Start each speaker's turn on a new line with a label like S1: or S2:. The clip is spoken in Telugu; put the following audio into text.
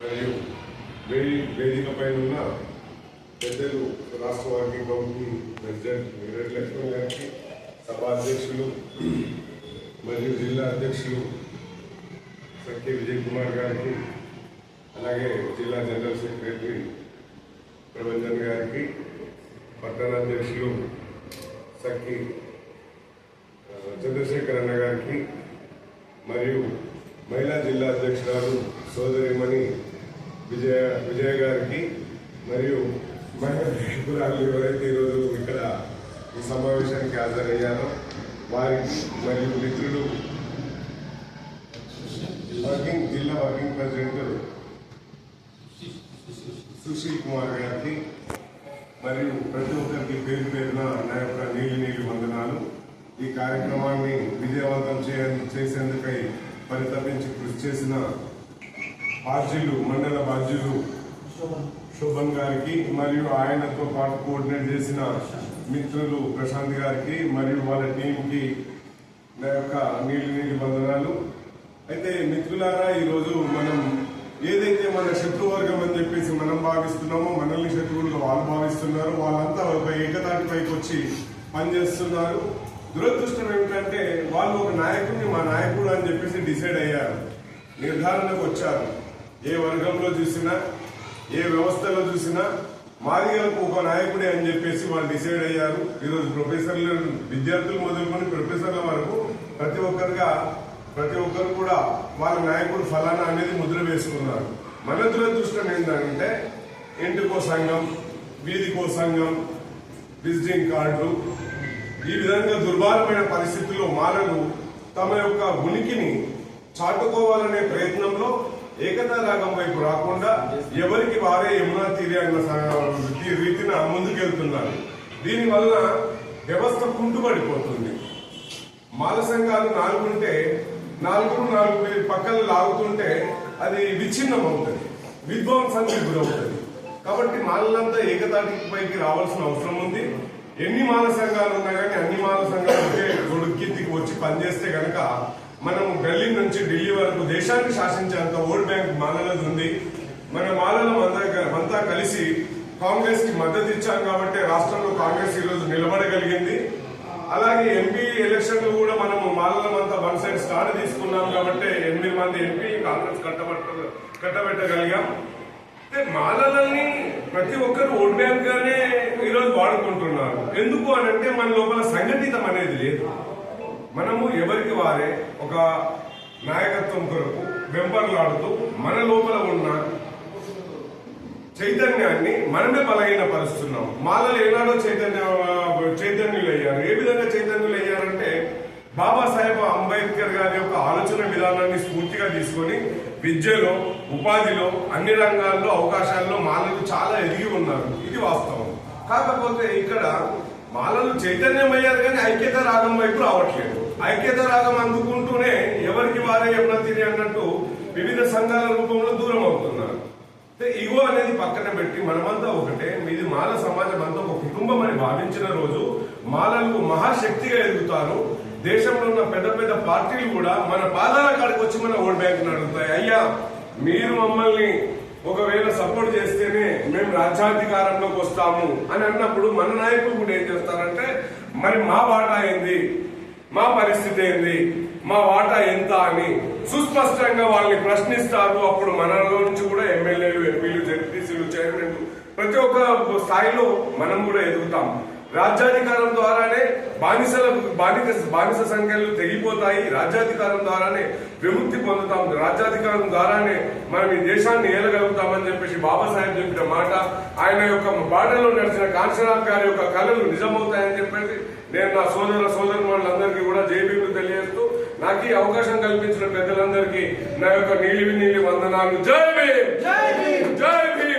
S1: మరియు వేది వేదిక పైన ఉన్న పెద్దలు రాష్ట్ర working committee president Veereddy Laxman గారికి సభ అధ్యక్షులు మరియు జిల్లా అధ్యక్షులు సఖ్య విజయ్ కుమార్ గారికి అలాగే జిల్లా జనరల్ సెక్రటరీ ప్రభంజన్ గారికి పట్టణ అధ్యక్షులు సఖి ఆ, చంద్రశేఖర్ అన్న గారికి మరియు మహిళా జిల్లా అధ్యక్షురాలు సోదరిమణి విజయ విజయ గారికి మరియు మహిళా నాయకురాలు ఎవరైతే ఈరోజు ఇక్కడ ఈ సమావేశానికి హాజరయ్యారో వారికి మరియు మిత్రులు వర్కింగ్ జిల్లా వర్కింగ్ ప్రెసిడెంట్ సుశీల్ కుమార్ గారికి మరియు ప్రతి ఒక్కరికి పేరు పేరున నా యొక్క నీలి నీలి వందనాలు. ఈ కార్యక్రమాన్ని విజయవంతం చేయ చేసేందుకై పరితపించి కృషి చేసిన బాధ్యులు మండల బాధ్యులు శోభన్. గారికి మరియు ఆయనతో పాటు కోఆర్డినేట్ చేసిన మిత్రులు ప్రశాంత్ గారికి మరియు వాళ్ళ టీంకి నా యొక్క నీలి నీలి వందనాలు అయితే మిత్రులారా ఈరోజు మనం ఏదైతే మన శత్రువర్గం అని చెప్పేసి మనం భావిస్తున్నామో మనల్ని శత్రువులుగా వాళ్ళు భావిస్తున్నారు వాళ్ళంతా ఒక ఏకతాటి పైకి వచ్చి పనిచేస్తున్నారు. దురదృష్టం ఏమిటంటే వాళ్ళు ఒక నాయకుడిని మా నాయకుడు అని చెప్పేసి డిసైడ్ అయ్యారు. నిర్ధారణకు వచ్చారు. ఏ వర్గంలో చూసినా ఏ వ్యవస్థలో చూసినా మాదిగలకు ఒక నాయకుడే అని చెప్పేసి వాళ్ళు డిసైడ్ అయ్యారు. ఈరోజు ప్రొఫెసర్లు విద్యార్థులు మొదలుకొని ప్రొఫెసర్ల వరకు ప్రతి ఒక్కరుగా ప్రతి ఒక్కరు కూడా వాళ్ళ నాయకుడు ఫలానా అనేది ముద్ర వేసుకున్నారు. మన దురదృష్టం ఏంటంటే ఇంటికో సంఘం వీధికో సంఘం విజిటింగ్ కార్డులు ఈ విధంగా దుర్భారమైన పరిస్థితుల్లో మాలలు తమ యొక్క ఉనికిని చాటుకోవాలనే ప్రయత్నంలో ఏకతా రాగం వైపు రాకుండా ఎవరికి వారే యమునా తీరి అన్న ఈ రీతిన ముందుకెళ్తున్నారు. దీనివల్ల వ్యవస్థ కుంటుపడిపోతుంది. మాల సంఘాలు నాలుగుంటే నాలుగు నాలుగు పేరు పక్కన లాగుతుంటే అది విచ్ఛిన్నం అవుతుంది విధ్వంసానికి గురవుతుంది. కాబట్టి మాలలంతా ఏకతాటికి పైకి రావాల్సిన అవసరం ఉంది. ఎన్ని మాల సంఘాలు ఉన్నా కానీ అన్ని మాల సంఘాలు ఒకే గొడుక్కిందికి వచ్చి పనిచేస్తే గనక మనం ఢిల్లీ నుంచి ఢిల్లీ వరకు దేశాన్ని శాసించేంత ఓట్ బ్యాంక్ మాలలది ఉంది. మన మాలలో అంతా అంతా కలిసి కాంగ్రెస్కి మద్దతు ఇచ్చాం కాబట్టి రాష్ట్రంలో కాంగ్రెస్ ఈ రోజు నిలబడగలిగింది. అలాగే ఎంపీ ఎలక్షన్లు కూడా మనము మాలలం అంతా వన్ సైడ్ స్టార్ట్ తీసుకున్నాం కాబట్టి ఎనిమిది మంది ఎంపీ కాంగ్రెస్ కట్టబట్ట కట్టబెట్టగలిగాం. మాలలని ప్రతి ఒక్కరు ఓట్ బ్యాంక్ గానే ఈరోజు వాడుకుంటున్నారు. ఎందుకు అని అంటే మన లోపల సంఘటితం అనేది లేదు. మనము ఎవరికి వారే ఒక నాయకత్వం కొరకు వెంపర్లాడుతూ మన లోపల ఉన్న చైతన్యాన్ని మనమే బలహీనపరుస్తున్నాం. మాలలు ఏనాడో చైతన్య చైతన్యులు అయ్యారు ఏ విధంగా చైతన్యులు అయ్యారంటే బాబాసాహెబ్ అంబేద్కర్ గారి యొక్క ఆలోచన విధానాన్ని స్ఫూర్తిగా తీసుకొని విద్యలో ఉపాధిలో అన్ని రంగాల్లో అవకాశాల్లో మాలలు చాలా ఎదిగి ఉన్నారు. ఇది వాస్తవం. కాకపోతే ఇక్కడ మాలలు చైతన్యం అయ్యారు కానీ ఐక్యత రాగం వైపు రావట్లేదు. ఐక్యత రాగం అందుకుంటూనే ఎవరికి వారే ఎవరిన అన్నట్టు వివిధ సంఘాల రూపంలో దూరం అవుతున్నారు. ఇగో అనేది పక్కన పెట్టి మనమంతా ఒకటే. మీది మాల సమాజం అంతా ఒక కుటుంబం అని భావించిన రోజు మాలలు మహాశక్తిగా ఎదుగుతారు. దేశంలో ఉన్న పెద్ద పెద్ద పార్టీలు కూడా మన పాదాల కాడికి వచ్చి మన ఓట్ బ్యాంక్ అడుగుతాయి. అయ్యా మీరు మమ్మల్ని ఒకవేళ సపోర్ట్ చేస్తేనే మేము రాజ్యాధికారంలోకి వస్తాము అని అన్నప్పుడు మన నాయకులు కూడా ఏం చేస్తారంటే మరి మా వాటా ఏంది? మా పరిస్థితి ఏంది? మా వాటా ఎంత అని సుస్పష్టంగా వాళ్ళని ప్రశ్నిస్తారు. అప్పుడు మనలో నుంచి కూడా ఎమ్మెల్యేలు ఎంపీలు జడ్పీసీలు చైర్మన్లు ప్రతి ఒక్క స్థాయిలో మనం కూడా ఎదుగుతాం. రాజ్యాధికారం ద్వారానే బానిసల బానిస బానిస సంఖ్యలు తెగిపోతాయి. రాజ్యాధికారం ద్వారానే విముక్తి పొందుతాం. రాజ్యాధికారం ద్వారానే మనం ఈ దేశాన్ని ఏలగలుగుతామని చెప్పేసి బాబాసాహెబ్ చెప్పిన మాట ఆయన యొక్క బాటలో నడిచిన కాంచనాథ్ గారి యొక్క కళలు నిజమవుతాయని చెప్పేసి నేను నా సోదర సోదరు వాళ్ళందరికీ కూడా జైబీలు తెలియజేస్తూ నాకు ఈ అవకాశం కల్పించిన పెద్దలందరికీ నా యొక్క నీలి నీలి వందనాలు. జై భీమ్! జై భీమ్! జై భీమ్!